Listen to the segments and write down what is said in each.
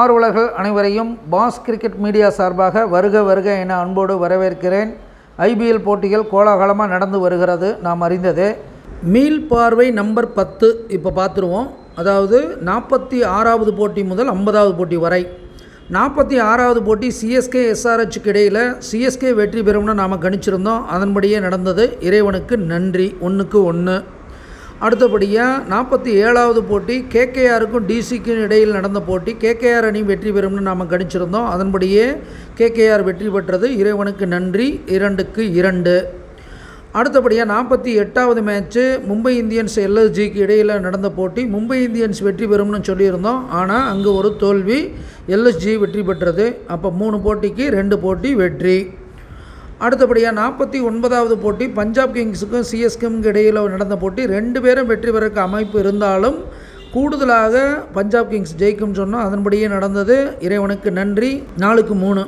ஆர்வலர்கள் அனைவரையும் pass cricket media சார்பாக வருக வருக என அன்போடு வரவேற்கிறேன். ஐபிஎல் போட்டிகள் கோலாகலமாக நடந்து வருகிறது. நாம் அறிந்தது. மீள் பார்வை நம்பர் பத்து இப்போ பார்த்துருவோம். அதாவது நாற்பத்தி ஆறாவது போட்டி முதல் ஐம்பதாவது போட்டி வரை. நாற்பத்தி ஆறாவது போட்டி சிஎஸ்கே எஸ்ஆர்ஹெச்சுக்கு இடையில் சிஎஸ்கே வெற்றி பெறும்னு நாம் கணிச்சிருந்தோம். அதன்படியே நடந்தது. இறைவனுக்கு நன்றி. ஒன்றுக்கு ஒன்று அடுத்தபடியாக நாற்பத்தி ஏழாவது போட்டி கேகேஆருக்கும் டிசிக்கும் இடையில் நடந்த போட்டி. கேகேஆர் அணி வெற்றி பெறும்னு நாம் கணிச்சிருந்தோம். அதன்படியே கேகேஆர் வெற்றி பெற்றது இறைவனுக்கு நன்றி இரண்டுக்கு இரண்டு. அடுத்தபடியாக நாற்பத்தி எட்டாவது மேட்ச்சு மும்பை இந்தியன்ஸ் எல்எஸ்ஜிக்கு இடையில் நடந்த போட்டி. மும்பை இந்தியன்ஸ் வெற்றி பெறும்னு சொல்லியிருந்தோம். ஆனால் அங்கே ஒரு தோல்வி எல்எஸ்ஜி வெற்றி பெற்றது. அப்போ மூணு போட்டிக்கு ரெண்டு போட்டி வெற்றி. அடுத்தபடியாக நாற்பத்தி ஒன்பதாவது போட்டி பஞ்சாப் கிங்ஸுக்கும் சிஎஸ்கும் இடையில் நடந்த போட்டி. ரெண்டு பேரும் வெற்றி பெறக்கு அமைப்பு இருந்தாலும் கூடுதலாக பஞ்சாப் கிங்ஸ் ஜெயிக்கும் சொன்னோம். அதன்படியே நடந்தது. இறைவனுக்கு நன்றி. நாலுக்கு மூணு.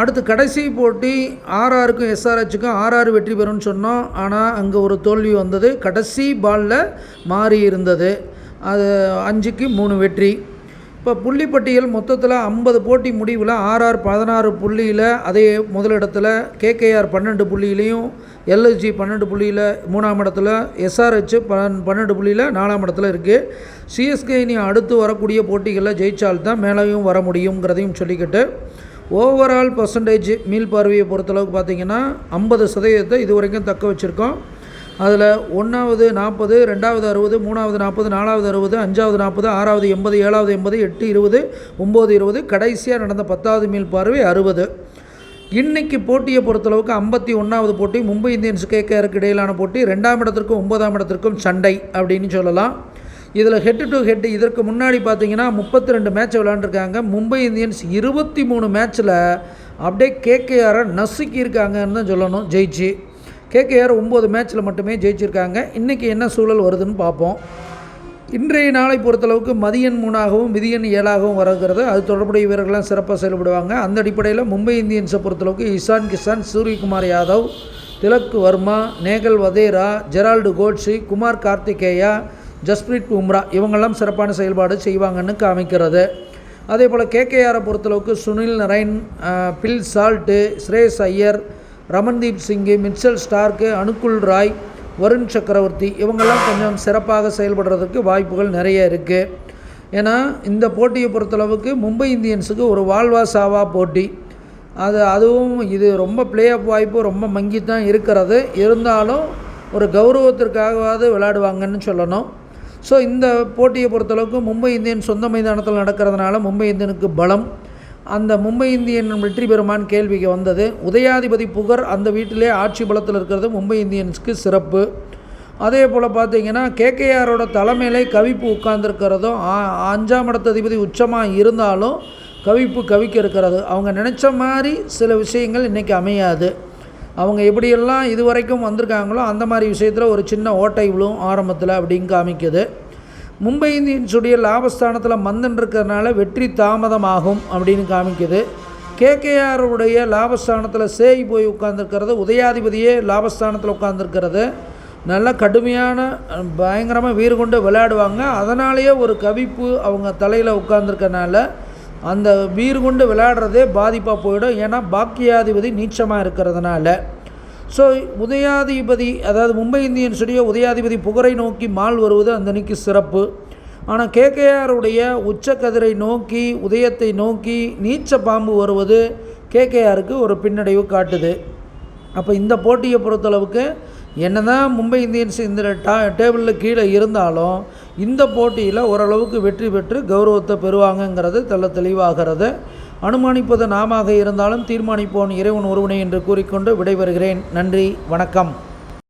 அடுத்து கடைசி போட்டி ஆர்ஆருக்கும் எஸ்ஆர்ஹெச்சுக்கும் ஆர்ஆர் வெற்றி பெறும்னு சொன்னோம். ஆனால் அங்கே ஒரு தோல்வி வந்தது. கடைசி பாலில் மாறி இருந்தது. அது அஞ்சுக்கு மூணு வெற்றி. இப்போ புள்ளிப்பட்டியல் மொத்தத்தில் ஐம்பது போட்டி முடிவில் ஆர்ஆர் பதினாறு புள்ளியில் அதே முதலிடத்தில் கேகேஆர் பன்னெண்டு புள்ளியிலையும் எல்எஸ்ஜி பன்னெண்டு புள்ளியில் மூணாம் இடத்துல எஸ்ஆர்ஹெச் பன் பன்னெண்டு புள்ளியில் நாலாம் இடத்துல இருக்குது சிஎஸ்கே இனி அடுத்து வரக்கூடிய போட்டிகளில் ஜெயிச்சால்தான் மேலேயும் வர முடியுங்கிறதையும் சொல்லிக்கிட்டு ஓவரால் பர்சன்டேஜ் மீள் பார்வையை பொறுத்தளவுக்கு பார்த்திங்கன்னா ஐம்பது சதவீதத்தை இது வரைக்கும் தக்க வச்சுருக்கோம். அதில் ஒன்றாவது நாற்பது ரெண்டாவது அறுபது மூணாவது நாற்பது நாலாவது அறுபது அஞ்சாவது நாற்பது ஆறாவது எண்பது ஏழாவது எண்பது எட்டு இருபது ஒம்பது இருபது கடைசியாக நடந்த பத்தாவது மீள் பார்வை அறுபது. இன்னைக்கு போட்டியை பொறுத்தளவுக்கு ஐம்பத்தி ஒன்றாவது போட்டி மும்பை இந்தியன்ஸ் கேகேஆருக்கு இடையிலான போட்டி ரெண்டாம் இடத்திற்கும் ஒன்பதாம் இடத்திற்கும் சண்டை அப்படின்னு சொல்லலாம். இதில் ஹெட் டு ஹெட் இதற்கு முன்னாடி பார்த்தீங்கன்னா முப்பத்தி ரெண்டு மேட்ச் விளாண்டுருக்காங்க மும்பை இந்தியன்ஸ் இருபத்தி மூணு மேட்ச்சில் அப்படியே கேகேஆரை நசுக்கியிருக்காங்கன்னு தான் சொல்லணும் ஜெயிச்சு. கேகேஆர் ஒம்பது மேட்ச்சில் மட்டுமே ஜெயிச்சிருக்காங்க. இன்றைக்கி என்ன சூழல் வருதுன்னு பார்ப்போம். இன்றைய நாளை பொறுத்தளவுக்கு மதியன் மூணாகவும் விதியன் ஏழாகவும் வருகிறது. அது தொடர்புடைய வீரர்கள்லாம் சிறப்பாக செயல்படுவாங்க. அந்த அடிப்படையில் மும்பை இந்தியன்ஸை பொறுத்தளவுக்கு இஷான் கிஷான் சூரியகுமார் யாதவ் திலக் வர்மா நேகல் வதேரா ஜெரால்டு கோட்ஸி குமார் கார்த்திகேயா ஜஸ்பிரீத் பும்ரா இவங்கெல்லாம் சிறப்பான செயல்பாடு செய்வாங்கன்னு காமிக்கிறது. அதே போல் கேகேஆரை பொறுத்தளவுக்கு Sunil Narine Phil Salt Shreyas Iyer Ramandeep Singh Mitchell Starc Anukul Roy Varun Chakravarthy இவங்கெல்லாம் கொஞ்சம் சிறப்பாக செயல்படுறதுக்கு வாய்ப்புகள் நிறைய இருக்குது ஏன்னா இந்த போட்டியை பொறுத்தளவுக்கு மும்பை இந்தியன்ஸுக்கு ஒரு வாழ்வா சாவா போட்டி. அது அதுவும் இது ரொம்ப பிளே ஆஃப் வாய்ப்பு ரொம்ப மங்கி தான் இருக்கிறது. இருந்தாலும் ஒரு கௌரவத்திற்காகவாவது விளையாடுவாங்கன்னு சொல்லணும். ஸோ இந்த போட்டியை பொறுத்தளவுக்கு மும்பை இந்தியன் சொந்த மைதானத்தில் நடக்கிறதுனால மும்பை இந்தியனுக்கு பலம். அந்த மும்பை இந்தியன் வெற்றி பெறுமான்னு கேள்விக்கு வந்தது. உதயாதிபதி புகர் அந்த வீட்டிலே ஆட்சி பலத்தில் இருக்கிறது. மும்பை இந்தியன்ஸ்க்கு சிறப்பு. அதே போல் பார்த்தீங்கன்னா கேகேஆரோட தலைமையிலே கவிப்பு உட்கார்ந்துருக்கிறதும் அஞ்சாம் இடத்த அதிபதி உச்சமாக இருந்தாலும் கவிப்பு கவிக்க இருக்கிறது. அவங்க நினச்ச மாதிரி சில விஷயங்கள் இன்றைக்கி அமையாது. அவங்க எப்படியெல்லாம் இது வரைக்கும் வந்திருக்காங்களோ அந்த மாதிரி விஷயத்தில் ஒரு சின்ன ஓட்டை விழும் ஆரம்பத்தில் அப்படின்னு காமிக்குது. மும்பை இந்தியன்ஸுடைய லாபஸ்தானத்தில் மந்தன் இருக்கிறதுனால வெற்றி தாமதமாகும் அப்படின்னு காமிக்குது. கேகேஆருடைய லாபஸ்தானத்தில் சேய் போய் உட்காந்துருக்கிறது உதயாதிபதியே லாபஸ்தானத்தில் உட்காந்துருக்கிறது நல்ல கடுமையான பயங்கரமாக வீறு கொண்டு விளையாடுவாங்க. அதனாலேயே ஒரு கவிப்பு அவங்க தலையில் உட்காந்துருக்கனால அந்த வீறு கொண்டு விளையாடுறதே பாதிப்பாக போயிடும். ஏன்னா பாக்கியாதிபதி நீச்சமாக இருக்கிறதுனால. ஸோ உதயாதிபதி அதாவது மும்பை இந்தியன்ஸுடைய உதயாதிபதி புகரை நோக்கி மால் வருவது அந்த அன்னைக்கு சிறப்பு. ஆனால் கேகேஆருடைய உச்சக்கதிரை நோக்கி உதயத்தை நோக்கி நீச்ச பாம்பு வருவது கேகேஆருக்கு ஒரு பின்னடைவு காட்டுது. அப்போ இந்த போட்டியை பொறுத்தளவுக்கு என்ன தான் மும்பை இந்தியன்ஸ் இந்த டா டேபிளில் கீழே இருந்தாலும் இந்த போட்டியில் ஓரளவுக்கு வெற்றி பெற்று கௌரவத்தை பெறுவாங்கங்கிறது தெல்ல தெளிவாகிறது. அனுமானிப்பது நாமாக இருந்தாலும் தீர்மானிப்போன் இறைவன் ஒருவனை என்று கூறிக்கொண்டு விடைபெறுகிறேன். நன்றி வணக்கம்.